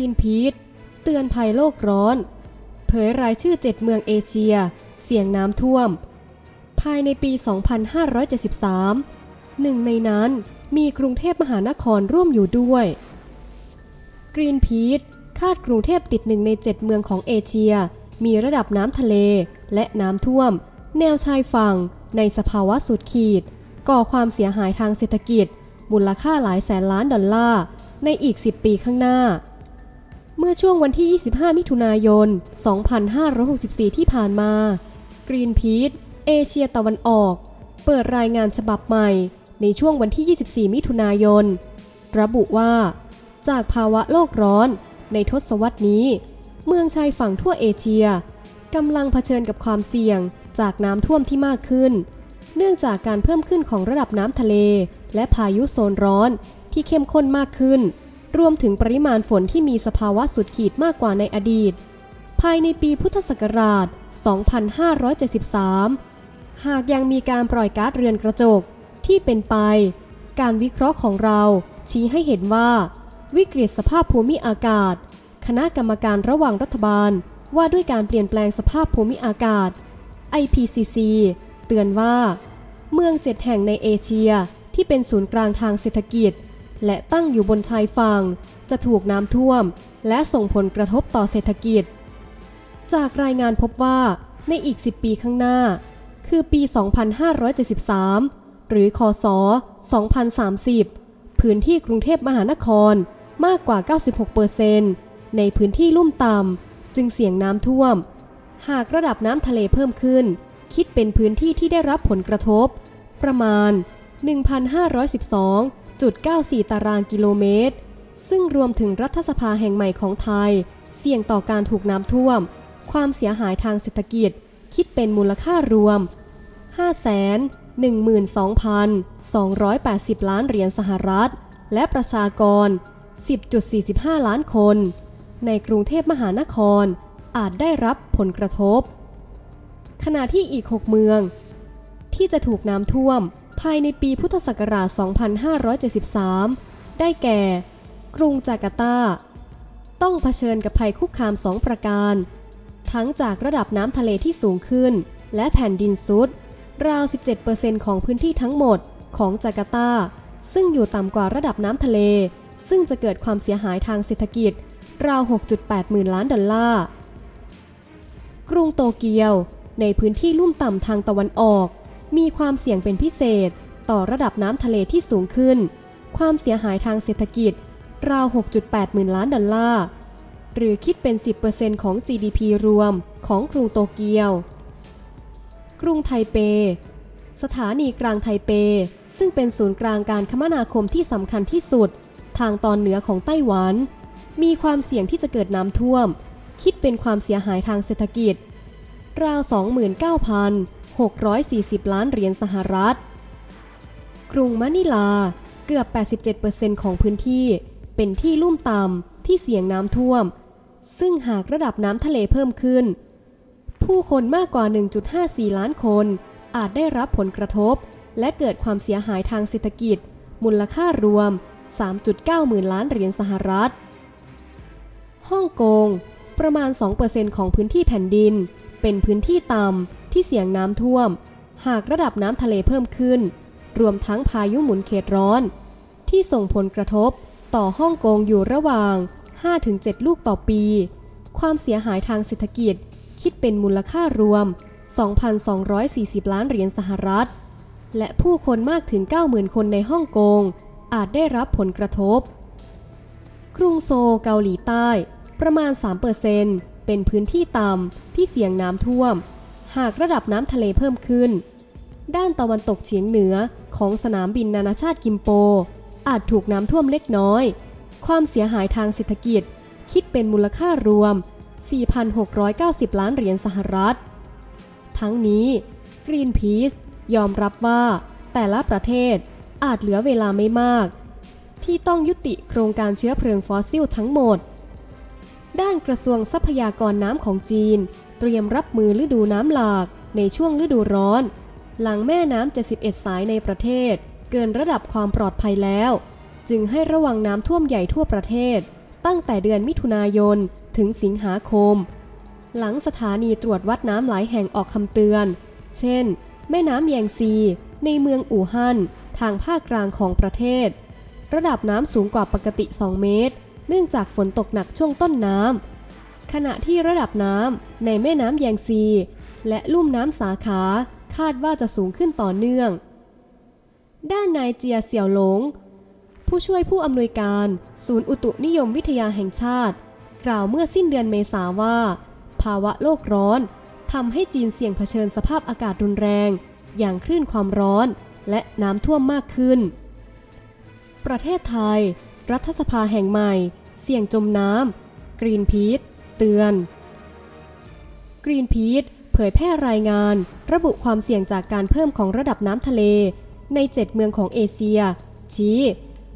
รีนพีทเตือนภัยโลกร้อน เผยรายชื่อ 7 เมืองเอเชีย เสี่ยงน้ำท่วม ภายในปี 2573 หนึ่งในนั้นมีกรุงเทพมหานครร่วมอยู่ด้วยกรีนพีทคาดกรุงเทพติดหนึ่งใน 7 เมืองของเอเชีย มีระดับน้ำทะเลและน้ำท่วม แนวชายฝั่ง ในสภาวะสุดขีด ก่อความเสียหายทางเศรษฐกิจ มูลค่าหลายแสนล้านดอลลาร์ในอีก 10 ปีข้างหน้า เมื่อช่วงวันที่ 25 มิถุนายน 2564 ที่ผ่านมา Green p e a c e เอเชียตะวันออก เปิดรายงานฉบับใหม่ ในช่วงวันที่ 24 มิถุนายน ระบุว่า จากภาวะโลกร้อนในทศวรรษนี้ เมืองชายฝั่งทั่วเอเชียกำลังเผชิญกับความเสี่ยงจากน้ำท่วมที่มากขึ้น เนื่องจากการเพิ่มขึ้นของระดับน้ำทะเล และพายุโซนร้อนที่เข้มข้นมากขึ้น รวมถึงปริมาณฝนที่มีสภาวะสุดขีดมากกว่าในอดีต ภายในปีพุทธศักราช 2573 หากยังมีการปล่อยก๊าซเรือนกระจกที่เป็นไป การวิเคราะห์ของเราชี้ให้เห็นว่า วิกฤตสภาพภูมิอากาศ คณะกรรมการระหว่างรัฐบาลว่าด้วยการเปลี่ยนแปลงสภาพภูมิอากาศ IPCC เตือนว่า เมืองเจ็ดแห่งในเอเชียที่เป็นศูนย์กลางทางเศรษฐกิจ และตั้งอยู่บนชายฝั่ง จะถูกน้ำท่วม และส่งผลกระทบต่อเศรษฐกิจ จากรายงานพบว่าในอีก 10 ปีข้างหน้า คือปี 2573 หรือคศ 2030 พื้นที่กรุงเทพมหานครมากกว่า 96%ในพื้นที่ลุ่มต่ำจึงเสี่ยงน้ำท่วม หากระดับน้ำทะเลเพิ่มขึ้น คิดเป็นพื้นที่ที่ได้รับผลกระทบ ประมาณ 1,512 1.94 ตารางกิโลเมตร ซึ่งรวมถึงรัฐสภาแห่งใหม่ของไทย เสี่ยงต่อการถูกน้ำท่วม ความเสียหายทางเศรษฐกิจ คิดเป็นมูลค่ารวม 512,280 ล้านเหรียญสหรัฐ และประชากร 10.45 ล้านคน ในกรุงเทพมหานครอาจได้รับผลกระทบ ขณะที่อีก 6 เมือง ที่จะถูกน้ำท่วม ภายในปีพุทธศักราช 2573 ได้แก่ กรุงจาการ์ตา ต้องเผชิญกับภัยคุกคาม2ประการ ทั้งจากระดับน้ำทะเลที่สูงขึ้น และแผ่นดินซุด ราว 17%ของพื้นที่ทั้งหมดของจาการ์ตา ซึ่งอยู่ต่ำกว่าระดับน้ำทะเล ซึ่งจะเกิดความเสียหายทางเศรษฐกิจ ราว 6.8 หมื่นล้านดอลลาร์ กรุงโตเกียว ในพื้นที่ลุ่มต่ำทางตะวันออก มีความเสี่ยงเป็นพิเศษ ต่อระดับน้ำทะเลที่สูงขึ้น ความเสียหายทางเศรษฐกิจ ราว 6.8 หมื่นล้านดอลลาร์ หรือคิดเป็น 10%ของ GDP รวมของกรุงโตเกียว กรุงไทเป สถานีกลางไทเป ซึ่งเป็นศูนย์กลางการคมนาคมที่สำคัญที่สุด ทางตอนเหนือของไต้หวัน มีความเสี่ยงที่จะเกิดน้ำท่วม คิดเป็นความเสียหายทางเศรษฐกิจ ราว20,900 640 ล้านเหรียญสหรัฐ กรุงมะนิลาเกือบ 87%ของพื้นที่เป็นที่ลุ่มต่ำที่เสี่ยงน้ำท่วม ซึ่งหากระดับน้ำทะเลเพิ่มขึ้น ผู้คนมากกว่า 1.54 ล้านคน อาจได้รับผลกระทบ และเกิดความเสียหายทางเศรษฐกิจ มูลค่ารวม 3.9 หมื่นล้านเหรียญสหรัฐ ฮ่องกง ประมาณ 2%ของพื้นที่แผ่นดิน เป็นพื้นที่ต่ำที่เสี่ยงน้ำท่วม หากระดับน้ำทะเลเพิ่มขึ้น รวมทั้งพายุหมุนเขตร้อน ที่ส่งผลกระทบต่อฮ่องกงอยู่ระหว่าง 5-7 ลูกต่อปี ความเสียหายทางเศรษฐกิจคิดเป็นมูลค่ารวม 2,240 ล้านเหรียญสหรัฐ และผู้คนมากถึง 90,000 คนในฮ่องกง อาจได้รับผลกระทบ กรุงโซเกาหลีใต้ ประมาณ 3%เเป็นพื้นที่ต่ำที่เสี่ยงน้ำท่วม หากระดับน้ำทะเลเพิ่มขึ้น ด้านตะวันตกเฉียงเหนือของสนามบินนานาชาติกิมโป อาจถูกน้ำท่วมเล็กน้อย ความเสียหายทางเศรษฐกิจ คิดเป็นมูลค่ารวม 4,690 ล้านเหรียญสหรัฐ ทั้งนี้ Greenpeace ยอมรับว่าแต่ละประเทศอาจเหลือเวลาไม่มาก ที่ต้องยุติโครงการเชื้อเพลิงฟอสซิลทั้งหมด ด้านกระทรวงทรัพยากรน้ำของจีน เตรียมรับมือฤดูน้ำหลากในช่วงฤดูร้อน หลังแม่น้ำ 71 สายในประเทศ เกินระดับความปลอดภัยแล้ว จึงให้ระวังน้ำท่วมใหญ่ทั่วประเทศ ตั้งแต่เดือนมิถุนายนถึงสิงหาคม หลังสถานีตรวจวัดน้ำหลายแห่งออกคำเตือน เช่น แม่น้ำแยงซี ในเมืองอู่ฮั่นทางภาคกลางของประเทศ ระดับน้ำสูงกว่าปกติ 2 เมตร เนื่องจากฝนตกหนักช่วงต้นน้ำขณะที่ระดับน้ำในแม่น้ำแยงซี และลุ่มน้ำสาขาคาดว่าจะสูงขึ้นต่อเนื่อง ด้านนายเจียเสี่ยวหลง ผู้ช่วยผู้อำนวยการศูนย์อุตุนิยมวิทยาแห่งชาติ กล่าวเมื่อสิ้นเดือนเมษาว่า ภาวะโลกร้อนทำให้จีนเสี่ยงเผชิญสภาพอากาศรุนแรง อย่างคลื่นความร้อนและน้ำท่วมมากขึ้น ประเทศไทย รัฐสภาแห่งใหม่ เสี่ยงจมน้ำกรีนพีทเตือนกรีนพีทเผยแพร่รายงาน ระบุความเสี่ยงจากการเพิ่มของระดับน้ำทะเล ใน 7 เมืองของเอเชีย ชี้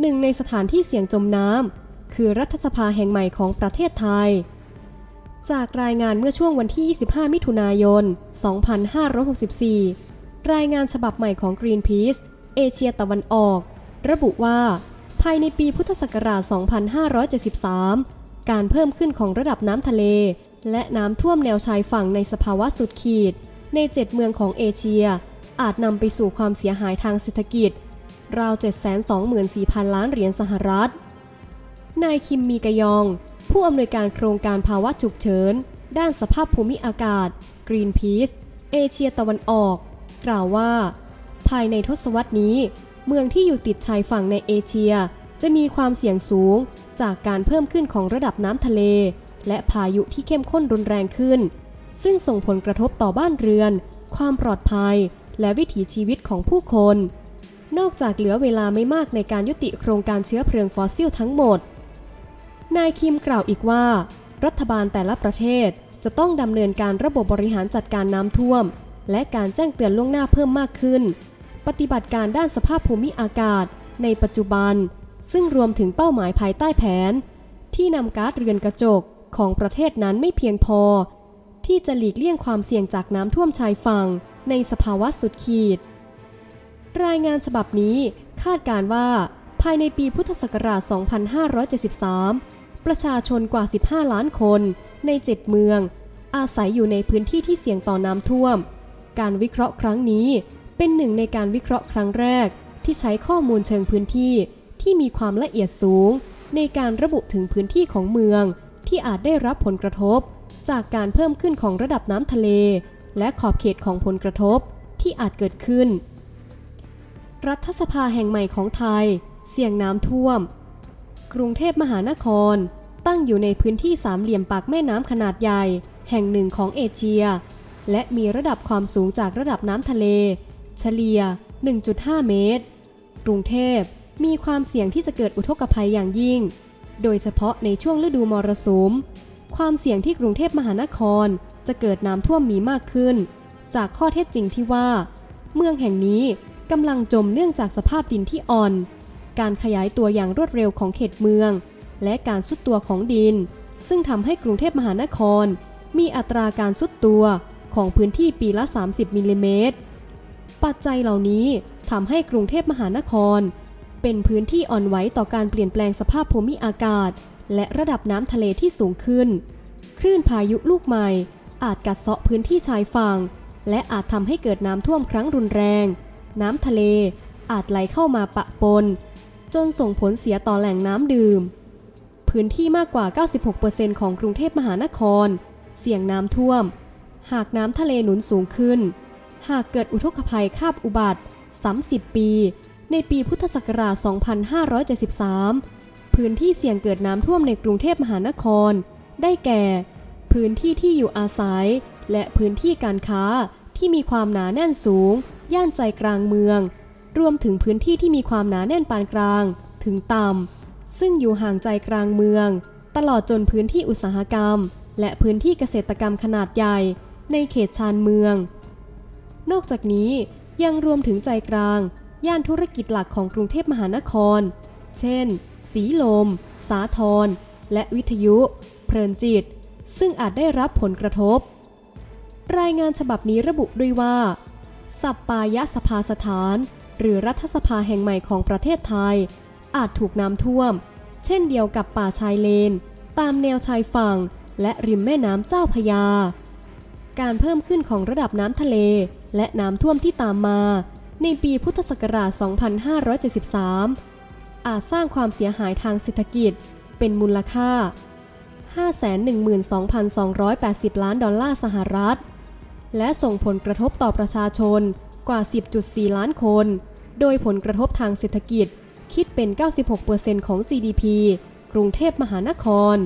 หนึ่งในสถานที่เสี่ยงจมน้ำคือรัฐสภาแห่งใหม่ของประเทศไทย จากรายงานเมื่อช่วงวันที่ 25 มิถุนายน 2564 รายงานฉบับใหม่ของ Greenpeace เอเชียตะวันออก ระบุว่าายในปีพุทธศักราช 2573 การเพิ่มขึ้นของระดับน้ำทะเล และน้ำท่วมแนวชายฝั่งในสภาวะสุดขีด ใน7เมืองของเอเชีย อาจนำไปสู่ความเสียหายทางเศรษฐกิจ ราว 724,000 ล้านเหรียญสหรัฐ นายคิมมีกยอง ผู้อำนวยการโครงการภาวะฉุกเฉิน ด้านสภาพภูมิอากาศ Greenpeace เอเชียตะวันออก กล่าวว่า ภายในทศวรรษนี้ เมืองที่อยู่ติดชายฝั่งในเอเชีย จะมีความเสี่ยงสูงจากการเพิ่มขึ้นของระดับน้ำทะเล และพายุที่เข้มข้นรุนแรงขึ้น ซึ่งส่งผลกระทบต่อบ้านเรือน ความปลอดภัย และวิถีชีวิตของผู้คน นอกจากเหลือเวลาไม่มากในการยุติโครงการเชื้อเพลิงฟอสซิลทั้งหมด นายคิมกล่าวอีกว่า รัฐบาลแต่ละประเทศจะต้องดำเนินการระบบบริหารจัดการน้ำท่วม และการแจ้งเตือนล่วงหน้าเพิ่มมากขึ้น ปฏิบัติการด้านสภาพภูมิอากาศ ในปัจจุบัน ซึ่งรวมถึงเป้าหมายภายใต้แผน ที่นำก๊าซเรือนกระจกของประเทศนั้นไม่เพียงพอ ที่จะหลีกเลี่ยงความเสี่ยงจากน้ำท่วมชายฝั่งในสภาวะสุดขีด รายงานฉบับนี้คาดการว่า ภายในปีพุทธศักราช 2573 ประชาชนกว่า 15 ล้านคนใน 7 เมือง อาศัยอยู่ในพื้นที่ที่เสี่ยงต่อน้ำท่วม การวิเคราะห์ครั้งนี้เป็นหนึ่งในการวิเคราะห์ครั้งแรกที่ใช้ข้อมูลเชิงพื้นที่ ที่มีความละเอียดสูง ในการระบุถึงพื้นที่ของเมือง ที่อาจได้รับผลกระทบ จากการเพิ่มขึ้นของระดับน้ำทะเล และขอบเขตของผลกระทบที่อาจเกิดขึ้น รัฐสภาแห่งใหม่ของไทย เสี่ยงน้ำท่วม กรุงเทพมหานคร ตั้งอยู่ในพื้นที่สามเหลี่ยมปากแม่น้ำขนาดใหญ่ แห่งหนึ่งของเอเชีย และมีระดับความสูงจากระดับน้ำทะเล เฉลี่ย 1.5 เมตร กรุงเทพ มีความเสี่ยงที่จะเกิดอุทกภัยอย่างยิ่ง โดยเฉพาะในช่วงฤดูมรสุม ความเสี่ยงที่กรุงเทพมหานครจะเกิดน้ำท่วมมีมากขึ้น จากข้อเท็จจริงที่ว่า เมืองแห่งนี้กำลังจมเนื่องจากสภาพดินที่อ่อน การขยายตัวอย่างรวดเร็วของเขตเมือง และการสุดตัวของดิน ซึ่งทำให้กรุงเทพมหานคร มีอัตราการสุดตัวของพื้นที่ปีละ 30มิลลิเมตร ปัจจัยเหล่านี้ทำให้กรุงเทพมหานคร เป็นพื้นที่อ่อนไหวต่อการเปลี่ยนแปลงสภาพภูมิอากาศ และระดับน้ำทะเลที่สูงขึ้น คลื่นพายุลูกใหม่ อาจกัดเซาะพื้นที่ชายฝั่ง และอาจทำให้เกิดน้ำท่วมครั้งรุนแรง น้ำทะเลอาจไหลเข้ามาปะปน จนส่งผลเสียต่อแหล่งน้ำดื่ม พื้นที่มากกว่า 96%ของกรุงเทพมหานคร เสี่ยงน้ำท่วม หากน้ำทะเลหนุนสูงขึ้น หากเกิดอุทกภัยคาบอุบัติ 30 ปี ในปีพุทธศักราช 2573 พื้นที่เสี่ยงเกิดน้ำท่วมในกรุงเทพมหานคร ได้แก่ พื้นที่ที่อยู่อาศัย และพื้นที่การค้าที่มีความหนาแน่นสูง ย่านใจกลางเมือง รวมถึงพื้นที่ที่มีความหนาแน่นปานกลาง ถึงต่ำ ซึ่งอยู่ห่างใจกลางเมือง ตลอดจนพื้นที่อุตสาหกรรม และพื้นที่เกษตรกรรมขนาดใหญ่ ในเขตชานเมือง นอกจากนี้ยังรวมถึงใจกลาง ย่านธุรกิจหลักของกรุงเทพมหานคร เช่น สีลม สาทรและวิทยุ เพลินจิต ซึ่งอาจได้รับผลกระทบ รายงานฉบับนี้ระบุด้วยว่า สัปปายสภาสถาน หรือรัฐสภาแห่งใหม่ของประเทศไทย อาจถูกน้ำท่วม เช่นเดียวกับป่าชายเลน ตามแนวชายฝั่ง และริมแม่น้ำเจ้าพยา การเพิ่มขึ้นของระดับน้ำทะเล และน้ำท่วมที่ตามมา ในปีพุทธศักราช 2573 อาจสร้างความเสียหายทางเศรษฐกิจเป็นมูลค่า 512,280 ล้านดอลลาร์สหรัฐ และส่งผลกระทบต่อประชาชนกว่า 10.4 ล้านคน โดยผลกระทบทางเศรษฐกิจคิดเป็น 96%ของ GDP กรุงเทพมหานคร